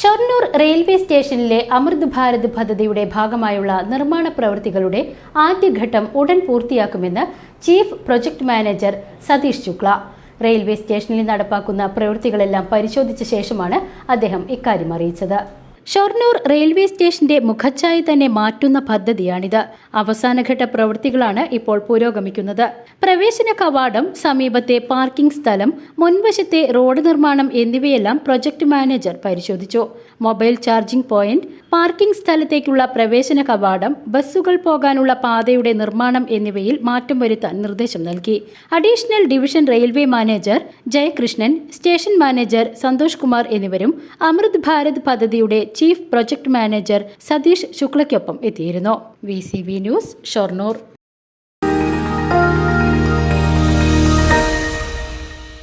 Shoranur railway സ്റ്റേഷനിലെ അമൃത് ഭാരത് പദ്ധതിയുടെ ഭാഗമായുള്ള നിർമ്മാണ പ്രവൃത്തികളുടെ ആദ്യഘട്ടം ഉടൻ പൂർത്തിയാക്കുമെന്ന് chief project manager Satish Shukla. Railway സ്റ്റേഷനിൽ നടപ്പാക്കുന്ന പ്രവൃത്തികളെല്ലാം പരിശോധിച്ച ശേഷമാണ് അദ്ദേഹം ഇക്കാര്യം അറിയിച്ചത്. ഷൊർണൂർ റെയിൽവേ സ്റ്റേഷന്റെ മുഖച്ഛായ തന്നെ മാറ്റുന്ന പദ്ധതിയാണിത്. അവസാനഘട്ട പ്രവൃത്തികളാണ് ഇപ്പോൾ പുരോഗമിക്കുന്നത്. പ്രവേശന കവാടം സമീപത്തെ പാർക്കിംഗ് സ്ഥലം മുൻവശത്തെ റോഡ് നിർമ്മാണം എന്നിവയെല്ലാം പ്രൊജക്ട് മാനേജർ പരിശോധിച്ചു. മൊബൈൽ ചാർജിംഗ് പോയിന്റ് പാർക്കിംഗ് സ്ഥലത്തേക്കുള്ള പ്രവേശന കവാടം ബസ്സുകൾ പോകാനുള്ള പാതയുടെ നിർമ്മാണം എന്നിവയിൽ മാറ്റം വരുത്താൻ നിർദ്ദേശം നൽകി. Additional division railway manager Jayakrishnan station manager Santhosh Kumar എന്നിവരും അമൃത് ഭാരത് പദ്ധതിയുടെ ചീഫ് പ്രൊജക്ട് മാനേജർ സതീഷ് ശുക്ലയ്ക്കൊപ്പം എത്തിയിരുന്നു. V news Shoranur.